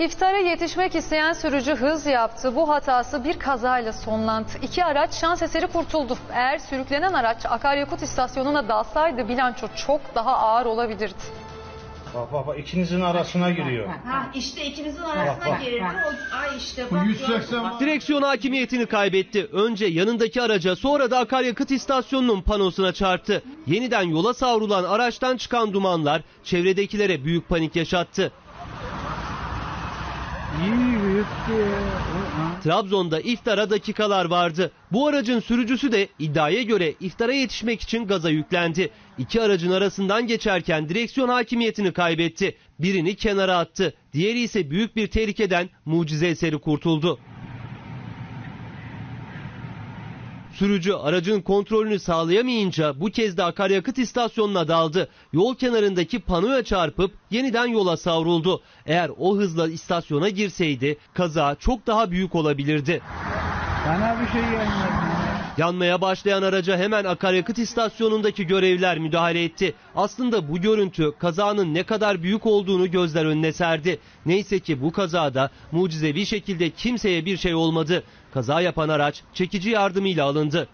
İftara yetişmek isteyen sürücü hız yaptı. Bu hatası bir kazayla sonlandı. İki araç şans eseri kurtuldu. Eğer sürüklenen araç akaryakıt istasyonuna dalsaydı bilanço çok daha ağır olabilirdi. Bak bak bak ikinizin arasına giriyor. Ha işte ikimizin arasına bak. girdi. O, ay işte bak. 180 Direksiyon hakimiyetini kaybetti. Önce yanındaki araca sonra da akaryakıt istasyonunun panosuna çarptı. Yeniden yola savrulan araçtan çıkan dumanlar çevredekilere büyük panik yaşattı. Trabzon'da iftara dakikalar vardı. Bu aracın sürücüsü de iddiaya göre iftara yetişmek için gaza yüklendi. İki aracın arasından geçerken direksiyon hakimiyetini kaybetti. Birini kenara attı. Diğeri ise büyük bir tehlikeden mucize eseri kurtuldu. Sürücü aracın kontrolünü sağlayamayınca bu kez de akaryakıt istasyonuna daldı. Yol kenarındaki panoya çarpıp yeniden yola savruldu. Eğer o hızla istasyona girseydi kaza çok daha büyük olabilirdi. Bana bir şey gelmedi. Yanmaya başlayan araca hemen akaryakıt istasyonundaki görevliler müdahale etti. Aslında bu görüntü kazanın ne kadar büyük olduğunu gözler önüne serdi. Neyse ki bu kazada mucizevi şekilde kimseye bir şey olmadı. Kaza yapan araç çekici yardımıyla alındı.